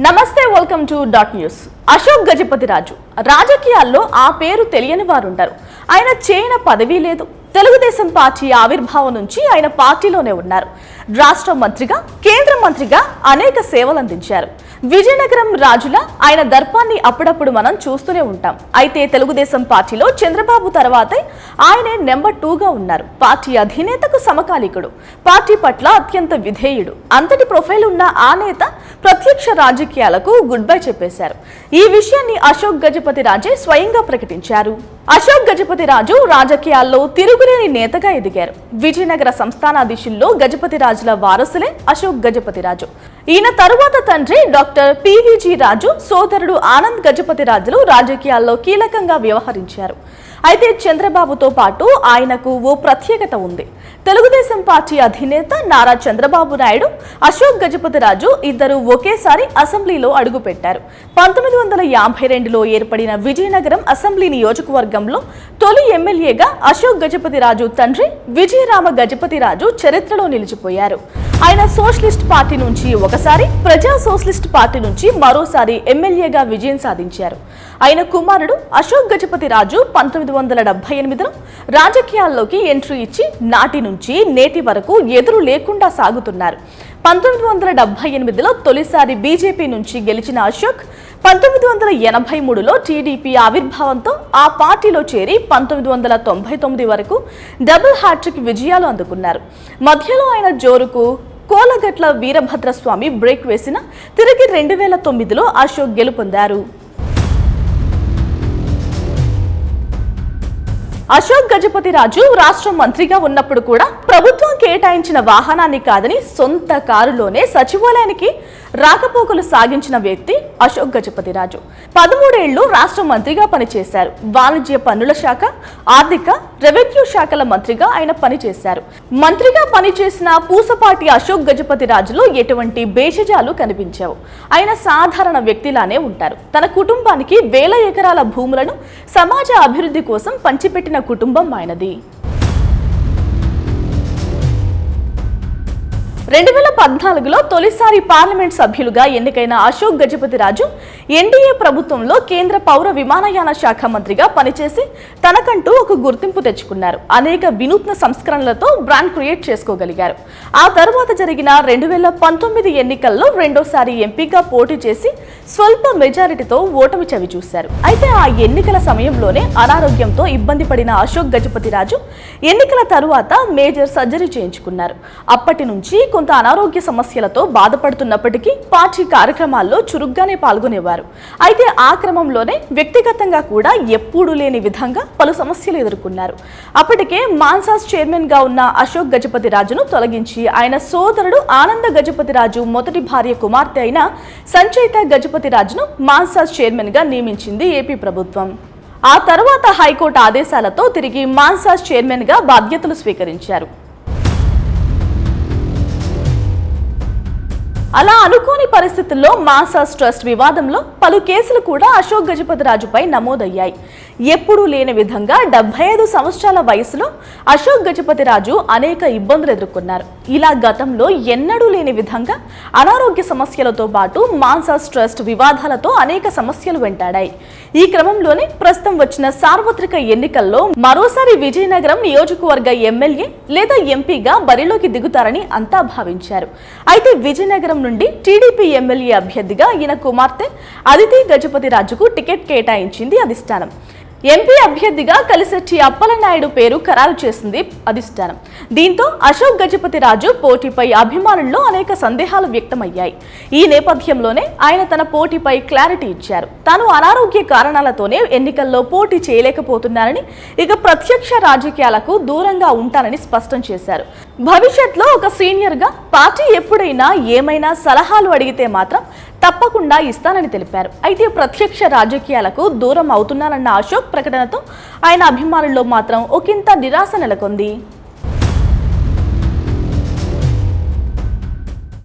నమస్తే welcome to Dot News Ashok Gajapathi Raju. రాజకీయాల్లో ఆ పేరు తెలియని వారుంటారు. ఆయన చేయన పదవి లేదు. తెలుగుదేశం పార్టీ ఆవిర్భావం నుంచి ఆయన పార్టీలోనే ఉన్నారు. రాష్ట్ర మంత్రిగా కేంద్ర మంత్రిగా అనేక సేవలు అందించారు. విజయనగరం రాజుల ఆయన దర్పాన్ని అప్పుడప్పుడు మనం చూస్తూనే ఉంటాం. అయితే తెలుగుదేశం పార్టీలో చంద్రబాబు తర్వాతే ఆయనే నెంబర్ టూగా ఉన్నారు. పార్టీ అధినేతకు సమకాలికుడు. పార్టీ పట్ల అత్యంత విధేయుడు. అంతటి ప్రొఫైల్ ఉన్న ఆ నేత ప్రత్యక్ష రాజకీయాలకు గుడ్ బై చెప్పేశారు. ఈ విషయాన్ని అశోక్ గజపతి రాజే స్వయంగా ప్రకటించారు. అశోక్ గజపతి రాజు రాజకీయాల్లో తిరుగులేని నేతగా ఎదిగారు. విజయనగర సంస్థానాధీశుల్లో గజపతి రాజుల వారసులే అశోక్ గజపతి రాజు. ఈయన తరువాత తండ్రి డాక్టర్ పివిజి రాజు సోదరుడు ఆనంద్ గజపతి రాజులు రాజకీయాల్లో కీలకంగా వ్యవహరించారు. అయితే చంద్రబాబుతో పాటు ఆయనకు ఓ ప్రత్యేకత ఉంది. తెలుగుదేశం పార్టీ అధినేత నారా చంద్రబాబు నాయుడు అశోక్ గజపతి రాజు ఇద్దరు ఒకేసారి అసెంబ్లీలో అడుగుపెట్టారు. పంతొమ్మిది వందల యాభై రెండులో ఏర్పడిన విజయనగరం అసెంబ్లీ నియోజకవర్గంలో తొలి ఎమ్మెల్యేగా అశోక్ గజపతి రాజు తండ్రి విజయరామ గజపతి రాజు చరిత్రలో నిలిచిపోయారు. ఆయన సోషలిస్ట్ పార్టీ నుంచి ఒకసారి ప్రజా సోషలిస్ట్ పార్టీ నుంచి మరోసారి ఎమ్మెల్యేగా విజయం సాధించారు. ఆయన కుమారుడు అశోక్ గజపతి రాజు పంతొమ్మిది వందల డెబ్బై ఎనిమిదిలో రాజకీయాల్లోకి ఎంట్రీ ఇచ్చి నాటి నుంచి నేటి వరకు ఎదురు లేకుండా సాగుతున్నారు. పంతొమ్మిది వందల డెబ్బై ఎనిమిదిలో తొలిసారి బీజేపీ నుంచి గెలిచిన అశోక్ పంతొమ్మిది వందల ఎనభై మూడులో టీడీపీ ఆవిర్భావంతో ఆ పార్టీలో చేరి పంతొమ్మిది వందల తొంభై తొమ్మిది వరకు డబుల్ హ్యాట్రిక్ విజయాలు అందుకున్నారు. మధ్యలో ఆయన జోరుకు కోలగట్ల వీరభద్రస్వామి బ్రేక్ వేసిన తిరిగి రెండు వేల తొమ్మిదిలో అశోక్ గెలుపొందారు. అశోక్ గజపతి రాజు రాష్ట్ర మంత్రిగా ఉన్నప్పుడు కూడా ప్రభుత్వం కేటాయించిన వాహనాన్ని కాదని సొంత కారులోనే సచివాలయానికి రాకపోకలు సాగించిన వ్యక్తి అశోక్ గజపతి రాజు. పదమూడేళ్ళు రాష్ట్ర మంత్రిగా పనిచేశారు. వాణిజ్య పన్నుల శాఖ ఆర్థిక రెవెన్యూ శాఖల మంత్రిగా ఆయన పనిచేశారు. మంత్రిగా పనిచేసిన పూసపాటి అశోక్ గజపతి రాజులో ఎటువంటి భేషజాలు కనిపించావు. ఆయన సాధారణ వ్యక్తిలానే ఉంటారు. తన కుటుంబానికి వేల ఎకరాల భూములను సమాజ అభివృద్ధి కోసం పంచిపెట్టిన కుటుంబం ఆయనది. రెండు వేల పద్నాలుగులో తొలిసారి పార్లమెంట్ సభ్యులుగా ఎన్నికైన అశోక్ గజపతి రాజు ఎన్డీఏ ప్రభుత్వంలో కేంద్ర పౌర విమానయాన శాఖ మంత్రిగా పనిచేసి తనకంటూ ఒక గుర్తింపు తెచ్చుకున్నారు. అనేక వినూత్న సంస్కరణలతో బ్రాండ్ క్రియేట్ చేసుకోగలిగారు. ఆ తర్వాత జరిగిన రెండు వేల పంతొమ్మిది ఎన్నికల్లో రెండోసారి ఎంపీగా పోటీ చేసి స్వల్ప మెజారిటీతో ఓటమి చవి చూశారు. అయితే ఆ ఎన్నికల సమయంలోనే అనారోగ్యంతో ఇబ్బంది పడిన అశోక్ గజపతి రాజు ఎన్నికల తరువాత మేజర్ సర్జరీ చేయించుకున్నారు. అప్పటి నుంచి కొంత అనారోగ్య సమస్యలతో బాధపడుతున్నప్పటికీ పార్టీ కార్యక్రమాల్లో చురుగ్గానే పాల్గొనేవారు. అయితే ఆ క్రమంలోనే వ్యక్తిగతంగా కూడా ఎప్పుడూ లేని విధంగా పలు సమస్యలు ఎదుర్కొన్నారు. అప్పటికే మాన్సాస్ చైర్మన్గా ఉన్న అశోక్ గజపతి రాజును తొలగించి ఆయన సోదరుడు ఆనంద గజపతి రాజు మొదటి భార్య కుమార్తె అయిన సంచయిత గజపతి రాజును మాన్సాస్ చైర్మన్గా నియమించింది ఏపీ ప్రభుత్వం. ఆ తర్వాత హైకోర్టు ఆదేశాలతో తిరిగి మాన్సాస్ చైర్మన్గా బాధ్యతలు స్వీకరించారు. అలా అనుకోని పరిస్థితుల్లో మాసాస్ ట్రస్ట్ వివాదంలో పలు కేసులు కూడా అశోక్ గజపతి రాజుపై నమోదయ్యాయి. ఎప్పుడూ లేని విధంగా డెబ్బై ఐదు సంవత్సరాల వయసులో అశోక్ గజపతి రాజు అనేక ఇబ్బందులు ఎదుర్కొన్నారు. ఇలా గతంలో ఎన్నడూ లేని విధంగా అనారోగ్య సమస్యలతో పాటు మాన్సాస్ ట్రస్ట్ వివాదాలతో అనేక సమస్యలు వెంటాడాయి. ఈ క్రమంలోనే ప్రస్తుతం వచ్చిన సార్వత్రిక ఎన్నికల్లో మరోసారి విజయనగరం నియోజకవర్గ ఎమ్మెల్యే లేదా ఎంపీగా బరిలోకి దిగుతారని అంతా భావించారు. అయితే విజయనగరం నుండి టీడీపీ ఎమ్మెల్యే అభ్యర్థిగా ఈయన కుమార్తె అదితి గజపతి రాజుకు టికెట్ కేటాయించింది అధిష్టానం. ఎంపీ అభ్యర్థిగా కలిసెట్టి అప్పలనాయుడు పేరు ఖరారు చేసింది అధిష్టానం. దీంతో అశోక్ గజపతి రాజు పోటీపై అభిమానుల్లో అనేక సందేహాలు వ్యక్తమయ్యాయి. ఈ నేపథ్యంలోనే ఆయన తన పోటీపై క్లారిటీ ఇచ్చారు. తాను అనారోగ్య కారణాలతోనే ఎన్నికల్లో పోటీ చేయలేకపోతున్నారని ఇక ప్రత్యక్ష రాజకీయాలకు దూరంగా ఉంటానని స్పష్టం చేశారు. భవిష్యత్లో ఒక సీనియర్గా పార్టీ ఎప్పుడైనా ఏమైనా సలహాలు అడిగితే మాత్రం తప్పకుండా ఇస్తానని తెలిపారు. అయితే ప్రత్యక్ష రాజకీయాలకు దూరం అవుతున్నానన్న అశోక్ ప్రకటనతో ఆయన అభిమానుల్లో మాత్రం ఒకంత నిరాశ నెలకొంది.